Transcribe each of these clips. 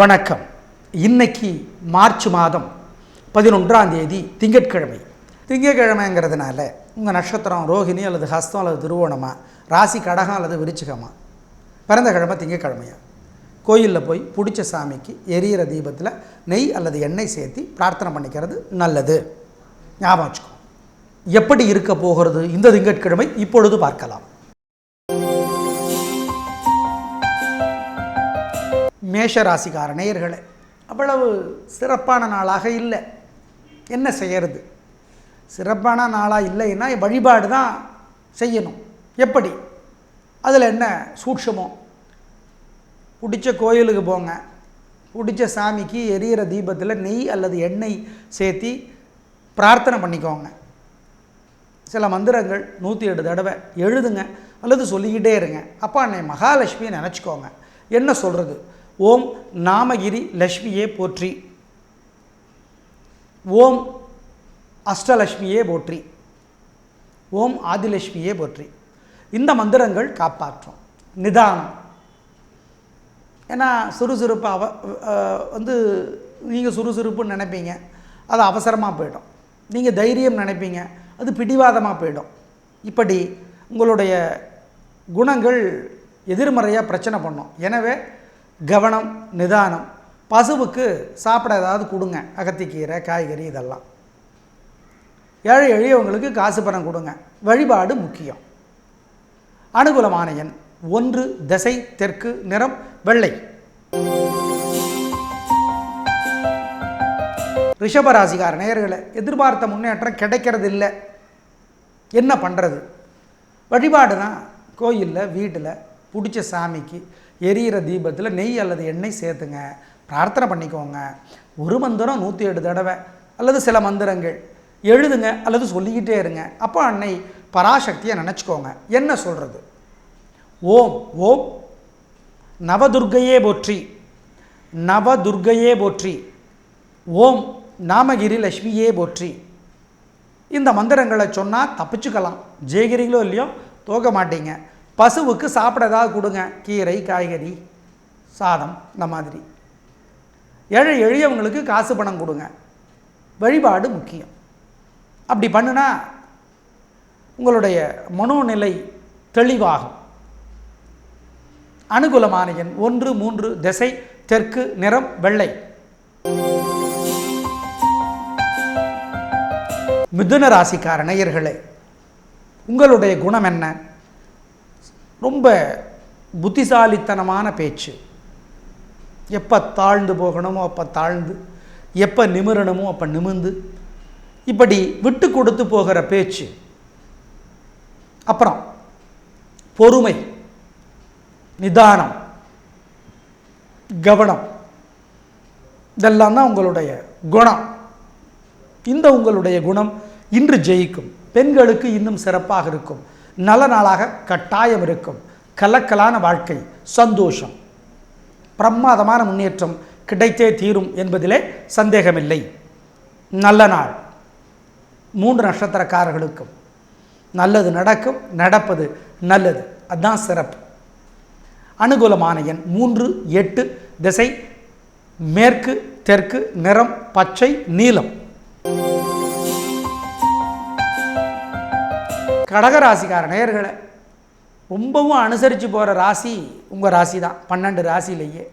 வணக்கம். இன்னைக்கு மார்ச் மாதம் பதினொன்றாம் தேதி திங்கட்கிழமை. திங்கட்கிழமைங்கிறதுனால உங்கள் நட்சத்திரம் ரோகிணி அல்லது ஹஸ்தம் அல்லது திருவோணமா ராசி கடகம் அல்லது விருச்சிகமா? பிறந்த கிழமை திங்கட்கிழமையா? கோயிலில் போய் பிடிச்ச சாமிக்கு எரியிற தீபத்தில் நெய் அல்லது எண்ணெய் சேர்த்து பிரார்த்தனை பண்ணிக்கிறது நல்லது. ஞாபகம் வச்சுக்கோ. எப்படி இருக்க போகிறது இந்த திங்கட்கிழமை? இப்பொழுது பார்க்கலாம். மேஷ ராசிக்கார நேயர்களே அவ்வளவு சிறப்பான நாளாக இல்லை. என்ன செய்யறது? சிறப்பான நாளாக இல்லைன்னா வழிபாடு தான் செய்யணும். எப்படி? அதில் என்ன சூட்சமோ பிடிச்ச கோயிலுக்கு போங்க. பிடிச்ச சாமிக்கு எரியிற தீபத்தில் நெய் அல்லது எண்ணெய் சேர்த்தி பிரார்த்தனை பண்ணிக்கோங்க. சில மந்திரங்கள் நூற்றி எட்டு தடவை எழுதுங்க அல்லது சொல்லிக்கிட்டே இருங்க. அப்பா அன்னை மகாலட்சுமியை நினச்சிக்கோங்க. என்ன சொல்கிறது ஓம் நாமகிரி லக்ஷ்மியே போற்றி. ஓம் அஷ்டலக்ஷ்மியே போற்றி. ஓம் ஆதிலட்சுமியே போற்றி. இந்த மந்திரங்கள் காப்பாற்றும். நிதானம். ஏன்னா சுறுசுறுப்பு அவ வந்து நீங்கள் சுறுசுறுப்புன்னு நினைப்பீங்க. அது அவசரமாக போயிடும். நீங்கள் தைரியம் நினைப்பீங்க. அது பிடிவாதமாக போயிடும். இப்படி உங்களுடைய குணங்கள் எதிர்மறையாக பிரச்சனை பண்ணும். எனவே கவனம் நிதானம். பசுவுக்கு சாப்பிட ஏதாவது கொடுங்க. அகத்திக்கீரை காய்கறி இதெல்லாம். ஏழை எளியவங்களுக்கு காசு பணம் கொடுங்க. வழிபாடு முக்கியம். அனுகூலமான எண் ஒன்று திசை தெற்கு நிறம் வெள்ளை. ரிஷபராசிகார நேயர்களை எதிர்பார்த்த முன்னேற்றம் கிடைக்கிறது இல்லை என்ன பண்ணுறது வழிபாடு தான் கோயிலில் வீட்டில் பிடிச்ச சாமிக்கு எரியிற தீபத்தில் நெய் அல்லது எண்ணெய் சேர்த்துங்க. பிரார்த்தனை பண்ணிக்கோங்க. ஒரு மந்திரம் நூற்றி எட்டு தடவை அல்லது சில மந்திரங்கள். எழுதுங்க அல்லது சொல்லிக்கிட்டே இருங்க. அப்போ அன்னை பராசக்தியை நினச்சிக்கோங்க. என்ன சொல்கிறது ஓம் ஓம். நவதுர்க்கையே போற்றி. நவதுர்க்கையே போற்றி. ஓம் நாமகிரி லக்ஷ்மியே போற்றி. இந்த மந்திரங்களை சொன்னால் தப்பிச்சுக்கலாம். ஜெயகிரிங்களோ இல்லையோ தோக்க மாட்டீங்க. பசுவுக்கு சாப்பிட ஏதாவது கொடுங்க. கீரை காய்கறி சாதம் இந்த மாதிரி. ஏழை எளியவங்களுக்கு காசு பணம் கொடுங்க. வழிபாடு முக்கியம். அப்படி பண்ணுனா உங்களுடைய மனோநிலை தெளிவாகும். அனுகூலமான எண் ஒன்று மூன்று திசை தெற்கு நிறம் வெள்ளை. மிதுன ராசிக்கார நேயர்களே உங்களுடைய குணம் என்ன? ரொம்ப புத்திசாலித்தனமான பேச்சு. எப்போ தாழ்ந்து போகணுமோ அப்போ தாழ்ந்து எப்போ நிமிரணுமோ அப்போ நிமிர்ந்து. இப்படி விட்டு கொடுத்து போகிற பேச்சு. அப்புறம் பொறுமை நிதானம் கவனம். இதெல்லாம் தான் உங்களுடைய குணம். இந்த உங்களுடைய குணம் இன்று ஜெயிக்கும். பெண்களுக்கு இன்னும் சிறப்பாக இருக்கும். நல்ல நாளாக கட்டாயம் இருக்கும். கலக்கலான வாழ்க்கை சந்தோஷம். பிரமாதமான முன்னேற்றம் கிடைத்தே தீரும் என்பதிலே சந்தேகமில்லை. நல்ல நாள். மூன்று நட்சத்திரக்காரர்களுக்கும் நல்லது நடக்கும் நடப்பது நல்லது. அதுதான் சிறப்பு. அனுகூலமான எண் மூன்று எட்டு திசை மேற்கு தெற்கு நிறம் பச்சை நீலம். கடகராசிக்கார நேர்களை ரொம்பவும் அனுசரித்து போகிற ராசி உங்கள் ராசி தான் பன்னெண்டு ராசிலேயே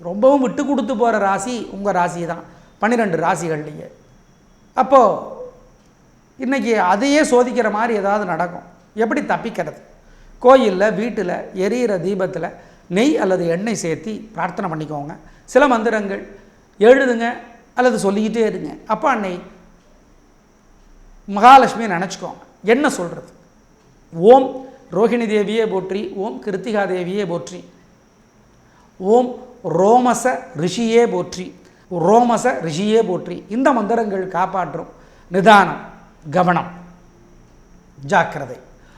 ரொம்பவும் விட்டு கொடுத்து போகிற ராசி உங்கள் ராசி தான் பன்னிரெண்டு ராசிகள்லேயே. அப்போது இன்றைக்கி அதையே சோதிக்கிற மாதிரி ஏதாவது நடக்கும். எப்படி தப்பிக்கிறது? கோயிலில் வீட்டில் எரியிற தீபத்தில் நெய் அல்லது எண்ணெய் சேர்த்தி பிரார்த்தனை பண்ணிக்கோங்க. சில மந்திரங்கள் எழுதுங்க அல்லது சொல்லிக்கிட்டே இருங்க. அப்போ அன்னை மகாலட்சுமியை நினச்சிக்கோங்க. என்ன சொல்கிறது ஓம் ரோஹிணி தேவியே போற்றி ஓம் கிருத்திகா தேவியே போற்றி ஓம் ரோமச ரிஷியே போற்றி ரோமச ரிஷியே போற்றி. இந்த மந்திரங்கள் காப்பாற்றும் நிதானம் கவனம் ஜாக்கிரதை.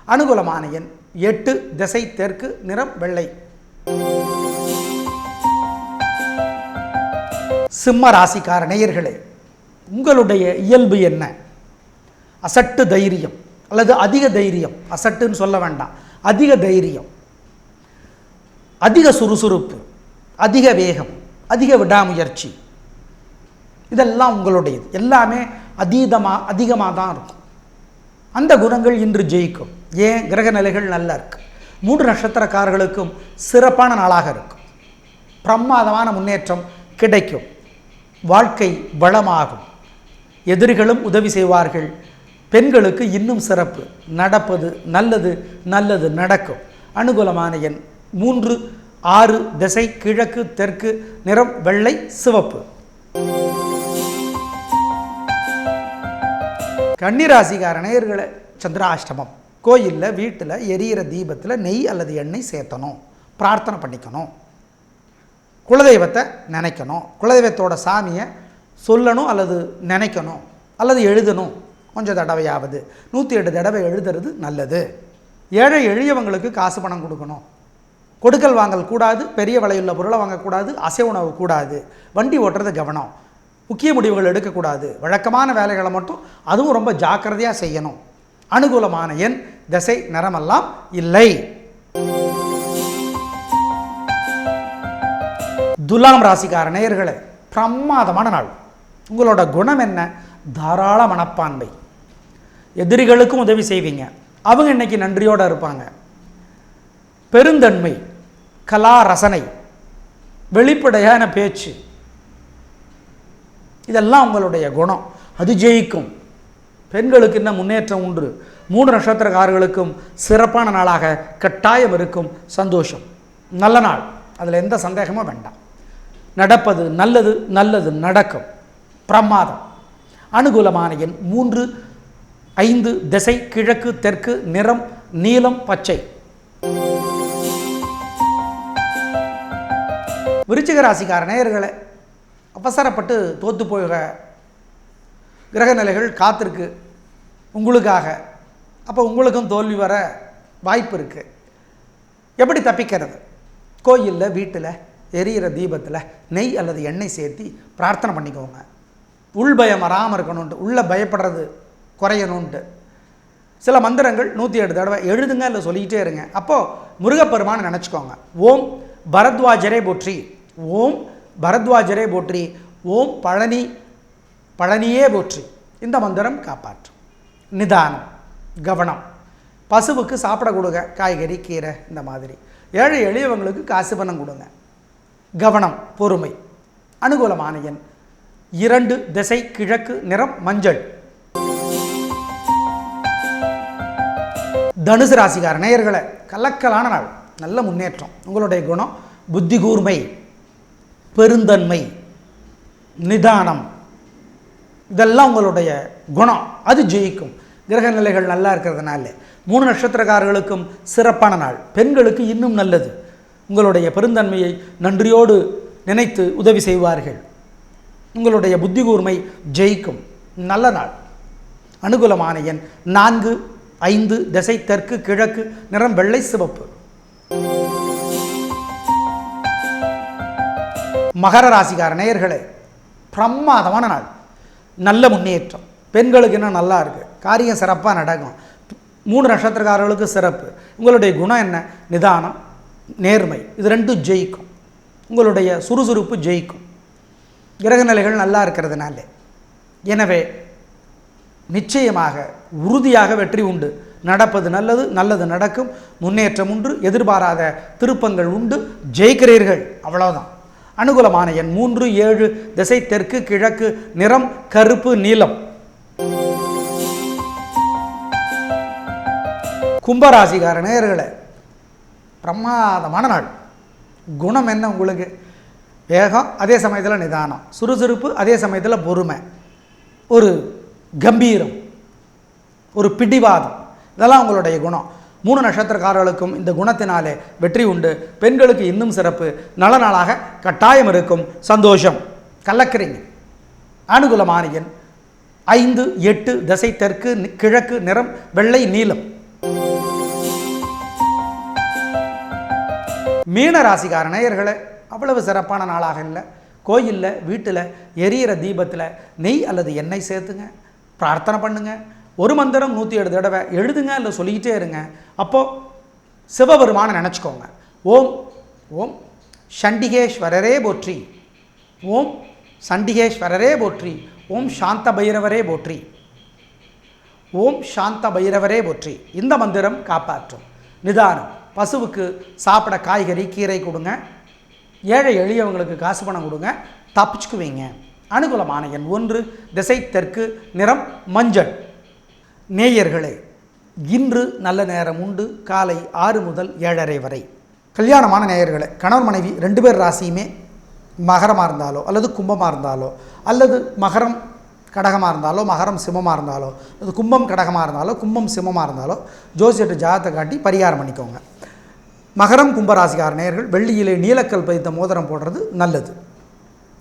அனுகூலமான எண் எட்டு திசை தெற்கு நிறம் வெள்ளை. சிம்ம ராசிக்கார நேயர்களே உங்களுடைய இயல்பு என்ன? அசட்டு தைரியம். அல்லது அதிக தைரியம் அசட்டுன்னு சொல்ல வேண்டாம். அதிக தைரியம் அதிக சுறுசுறுப்பு அதிக வேகம் அதிக விடாமுயற்சி. இதெல்லாம் உங்களுடையது. எல்லாமே அதீதமாக அதிகமாக தான் இருக்கும். அந்த குணங்கள் இன்று ஜெயிக்கும். ஏன்? கிரக நிலைகள் நல்லா இருக்கு. மூன்று நட்சத்திரக்காரர்களுக்கும் சிறப்பான நாளாக இருக்கும். பிரமாதமான முன்னேற்றம் கிடைக்கும். வாழ்க்கை வளமாகும். எதிரிகளும் உதவி செய்வார்கள். பெண்களுக்கு இன்னும் சிறப்பு. நடப்பது நல்லது நல்லது நடக்கும். அனுகூலமான எண் மூன்று ஆறு திசை கிழக்கு தெற்கு நிறம் வெள்ளை சிவப்பு. கன்னிராசிக்கார நேயர்களே சந்திராஷ்டமம். கோயிலில் வீட்டில் எரியிற தீபத்தில் நெய் அல்லது எண்ணெய் சேர்த்தணும். பிரார்த்தனை பண்ணிக்கணும். குலதெய்வத்தை நினைக்கணும். குலதெய்வத்தோட சாமியை சொல்லணும் அல்லது நினைக்கணும். அல்லது எழுதணும். கொஞ்சம் தடவையாவது. நூற்றி எட்டு தடவை எழுதுறது நல்லது. ஏழை எளியவங்களுக்கு காசு பணம் கொடுக்கணும். கொடுக்கல் வாங்கல் கூடாது பெரிய விலையுள்ள பொருளை வாங்கக்கூடாது அசை உணவு கூடாது. வண்டி ஓட்டுறது கவனம். முக்கிய முடிவுகள் எடுக்கக்கூடாது. வழக்கமான வேலைகளை மட்டும் அதுவும் ரொம்ப ஜாக்கிரதையாக செய்யணும். அனுகூலமான எண் திசை நிறமெல்லாம் இல்லை. துலாம் ராசிக்கார நேயர்களே பிரமாதமான நாள். உங்களோட குணம் என்ன? தாராள மனப்பான்மை. எதிரிகளுக்கும் உதவி செய்வீங்க. அவங்க இன்னைக்கு நன்றியோடு இருப்பாங்க. பெருந்தன்மை கலா ரசனை வெளிப்படையான பேச்சு இதெல்லாம் உங்களுடைய குணம். அது ஜெயிக்கும். பெண்களுக்கு இன்னும் முன்னேற்றம் உண்டு. மூணு நட்சத்திரக்காரர்களுக்கும் சிறப்பான நாளாக கட்டாயம் இருக்கும் சந்தோஷம். நல்ல நாள். அதில் எந்த சந்தேகமும் வேண்டாம். நடப்பது நல்லது நல்லது நடக்கும். பிரமாதம். அனுகூலமான எண் மூன்று ஐந்து திசை கிழக்கு தெற்கு நிறம் நீலம் பச்சை. விருச்சிக ராசிக்கார நேயர்களை அவசரப்பட்டு தோத்து போக கிரக நிலைகள் காத்திருக்கு. உங்களுக்காக. அப்போ உங்களுக்கும் தோல்வி வர வாய்ப்பு இருக்குது எப்படி தப்பிக்கிறது? கோயிலில் வீட்டில் எரியிற தீபத்தில் நெய் அல்லது எண்ணெய் சேர்த்தி பிரார்த்தனை பண்ணிக்கோங்க. உள் பயம் வராமல் இருக்கணுன்ட்டு உள்ளே பயப்படுறது குறையணுன்ட்டு சில மந்திரங்கள் நூற்றி எட்டு தடவை எழுதுங்க இல்லை சொல்லிக்கிட்டே இருங்க. அப்போது முருகப்பெருமானை நினச்சிக்கோங்க. ஓம் பரத்வாஜரே போற்றி. ஓம் பரத்வாஜரே போற்றி. ஓம் பழனி பழனியே போற்றி. இந்த மந்திரம் காப்பாற்றும். நிதானம் கவனம். பசுவுக்கு சாப்பிட கொடுங்க. காய்கறி கீரை இந்த மாதிரி. ஏழை எளியவங்களுக்கு காசு பணம் கொடுங்க. கவனம் பொறுமை. அனுகூலமான எண். இரண்டு திசை கிழக்கு நிறம் மஞ்சள். தனுசு ராசிக்கார நேயர்களை கலக்கலான நாள் நல்ல முன்னேற்றம். உங்களுடைய குணம் புத்தி கூர்மை பெருந்தன்மை நிதானம். இதெல்லாம் உங்களுடைய குணம். அது ஜெயிக்கும். கிரக நிலைகள் நல்லா இருக்கிறதுனால மூணு நட்சத்திரக்காரர்களுக்கும் சிறப்பான நாள். பெண்களுக்கு இன்னும் நல்லது. உங்களுடைய பெருந்தன்மையை நன்றியோடு நினைத்து உதவி செய்வார்கள். உங்களுடைய புத்தி கூர்மை ஜெயிக்கும். நல்ல நாள். அனுகூலமான எண் நான்கு ஐந்து திசை தெற்கு கிழக்கு நிறம் வெள்ளை சிவப்பு. மகர ராசிக்கார நேயர்களே பிரமாதமான நாள். நல்ல முன்னேற்றம். பெண்களுக்கு இன்னும் நல்லா இருக்கு. காரியம் சிறப்பாக நடக்கும். மூணு நட்சத்திரக்காரர்களுக்கு சிறப்பு. உங்களுடைய குணம் என்ன? நிதானம் நேர்மை. இது ரெண்டும் ஜெயிக்கும். உங்களுடைய சுறுசுறுப்பு ஜெயிக்கும். கிரக நிலைகள் நல்லா இருக்கிறதுனால. எனவே நிச்சயமாக உறுதியாக வெற்றி உண்டு. நடப்பது நல்லது நல்லது நடக்கும். முன்னேற்றம் உண்டு எதிர்பாராத திருப்பங்கள் உண்டு. ஜெயிக்கிறீர்கள் அவ்வளவுதான். அனுகூலமான எண் மூன்று ஏழு திசை தெற்கு கிழக்கு நிறம் கருப்பு நீலம். கும்பராசிகார நேயர்களே பிரமாதமான நாள். குணம் என்ன உங்களுக்கு? வேகம் அதே சமயத்தில் நிதானம். சுறுசுறுப்பு அதே சமயத்தில் பொறுமை. ஒரு கம்பீரம் ஒரு பிடிவாதம். இதெல்லாம் உங்களுடைய குணம். மூணு நட்சத்திரக்காரர்களுக்கும் இந்த குணத்தினாலே வெற்றி உண்டு. பெண்களுக்கு இன்னும் சிறப்பு. நல்ல நாளாக கட்டாயம் இருக்கும். சந்தோஷம். கலக்கிறீங்க அனுகூலமான எண் ஐந்து எட்டு திசை தெற்கு கிழக்கு நிறம் வெள்ளை நீலம். மீன ராசிக்கார நேயர்களை அவ்வளவு சிறப்பான நாளாக இல்லை. கோயிலில் வீட்டில் எரியிற தீபத்தில் நெய் அல்லது எண்ணெய் சேர்த்துங்க. பிரார்த்தனை பண்ணுங்க. ஒரு மந்திரம் நூற்றி ஏழு தடவை எழுதுங்க இல்லை சொல்லிக்கிட்டே இருங்க. அப்போது சிவபெருமானை நினச்சிக்கோங்க. ஓம் ஓம் சண்டிகேஸ்வரரே போற்றி. ஓம் சண்டிகேஸ்வரரே போற்றி. ஓம் சாந்த பைரவரே போற்றி. ஓம் சாந்த பைரவரே போற்றி. இந்த மந்திரம் காப்பாற்றும். நிதானம். பசுவுக்கு சாப்பிட காய்கறி கீரை கொடுங்க. ஏழை எளியவங்களுக்கு காசு பணம் கொடுங்க. தப்பிச்சுக்குவீங்க. அனுகூலமான எண் ஒன்று திசை தெற்கு நிறம் மஞ்சள். நேயர்களே இன்று நல்ல நேரம் உண்டு காலை ஆறு முதல் ஏழரை வரை. கல்யாணமான நேயர்களே கணவன் மனைவி ரெண்டு பேர் ராசியுமே மகரமாக இருந்தாலோ அல்லது கும்பமாக இருந்தாலோ அல்லது மகரம் கடகமாக இருந்தாலோ மகரம் சிம்மமாக இருந்தாலோ அது கும்பம் கடகமாக இருந்தாலோ கும்பம் சிம்மமாக இருந்தாலோ ஜோசியட்டு ஜாதத்தை காட்டி பரிகாரம் பண்ணிக்கோங்க. மகரம் கும்பராசிக்கார நேயர்கள் வெள்ளியிலே நீலக்கல் பதித்த மோதிரம் போடுறது நல்லது.